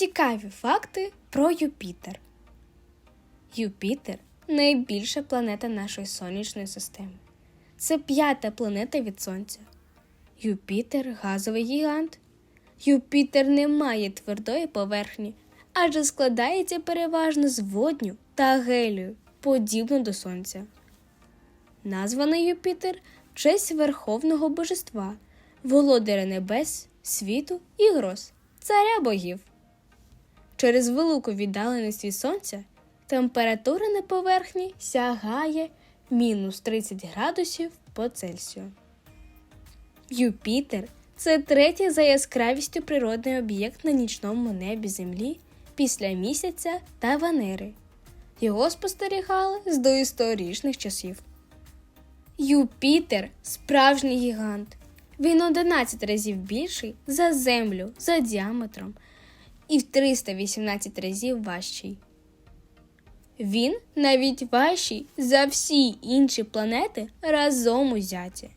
Цікаві факти про Юпітер. Юпітер найбільша планета нашої сонячної системи. Це п'ята планета від Сонця. Юпітер газовий гігант. Юпітер не має твердої поверхні, адже складається переважно з водню та гелію, подібно до Сонця. Названий Юпітер честь верховного божества, володаря небес, світу і гроз, царя богів. Через велику віддаленість від сонця температура на поверхні сягає мінус 30 градусів по Цельсію. Юпітер це третій за яскравістю природний об'єкт на нічному небі Землі після місяця та Венери. Його спостерігали з доісторичних часів. Юпітер справжній гігант. Він 11 разів більший за Землю за діаметром і в 318 разів важчий. Він навіть важчий за всі інші планети разом узяті.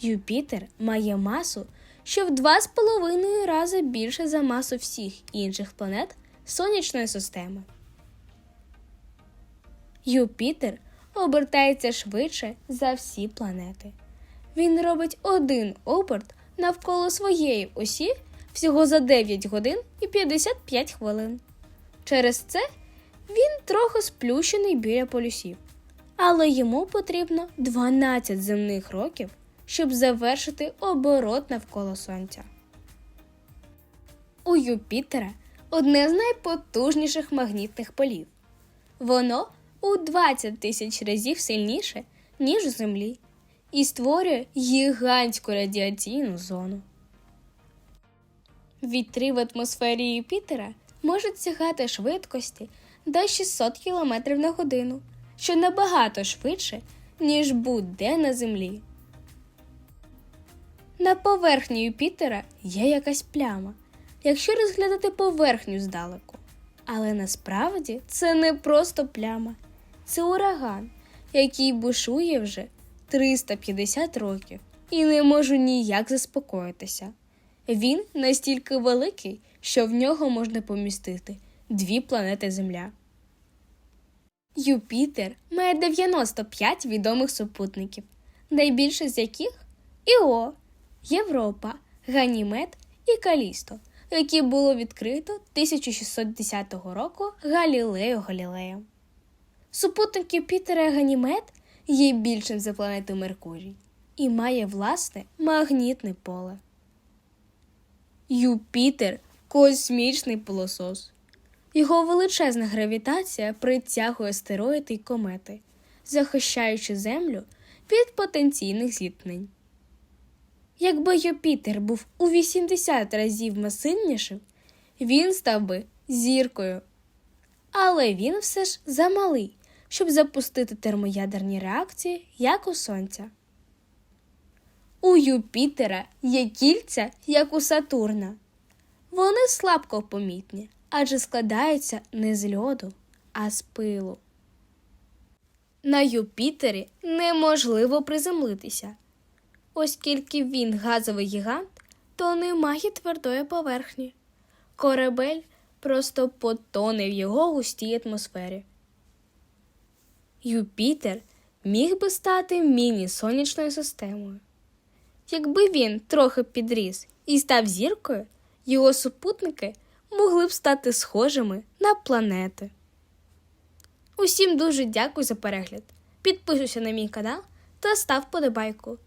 Юпітер має масу, що в 2,5 рази більше за масу всіх інших планет Сонячної системи. Юпітер обертається швидше за всі планети. Він робить один оберт навколо своєї осі всього за 9 годин і 55 хвилин. Через це він трохи сплющений біля полюсів, але йому потрібно 12 земних років, щоб завершити оборот навколо Сонця. У Юпітера одне з найпотужніших магнітних полів. Воно у 20 тисяч разів сильніше, ніж у Землі, і створює гігантську радіаційну зону. Вітри в атмосфері Юпітера можуть сягати швидкості до 600 км на годину, що набагато швидше, ніж будь-де на Землі. На поверхні Юпітера є якась пляма, якщо розглядати поверхню здалеку. Але насправді це не просто пляма, це ураган, який бушує вже 350 років і не можу ніяк заспокоїтися. Він настільки великий, що в нього можна помістити дві планети Земля. Юпітер має 95 відомих супутників, найбільше з яких Іо, Європа, Ганімед і Калісто, які було відкрито 1610 року Галілею Галілеєм. Супутник Юпітера Ганімед є більшим за планету Меркурій і має власне магнітне поле. Юпітер космічний пилосос. Його величезна гравітація притягує астероїди й комети, захищаючи Землю від потенційних зіткнень. Якби Юпітер був у 80 разів масивнішим, він став би зіркою. Але він все ж замалий, щоб запустити термоядерні реакції, як у Сонця. У Юпітера є кільця, як у Сатурна. Вони слабко помітні, адже складаються не з льоду, а з пилу. На Юпітері неможливо приземлитися. Оскільки він газовий гігант, то немає твердої поверхні. Корабель просто потоне в його густій атмосфері. Юпітер міг би стати міні-сонячною системою. Якби він трохи підріс і став зіркою, його супутники могли б стати схожими на планети. Усім дуже дякую за перегляд. Підписуйся на мій канал та став подобайку.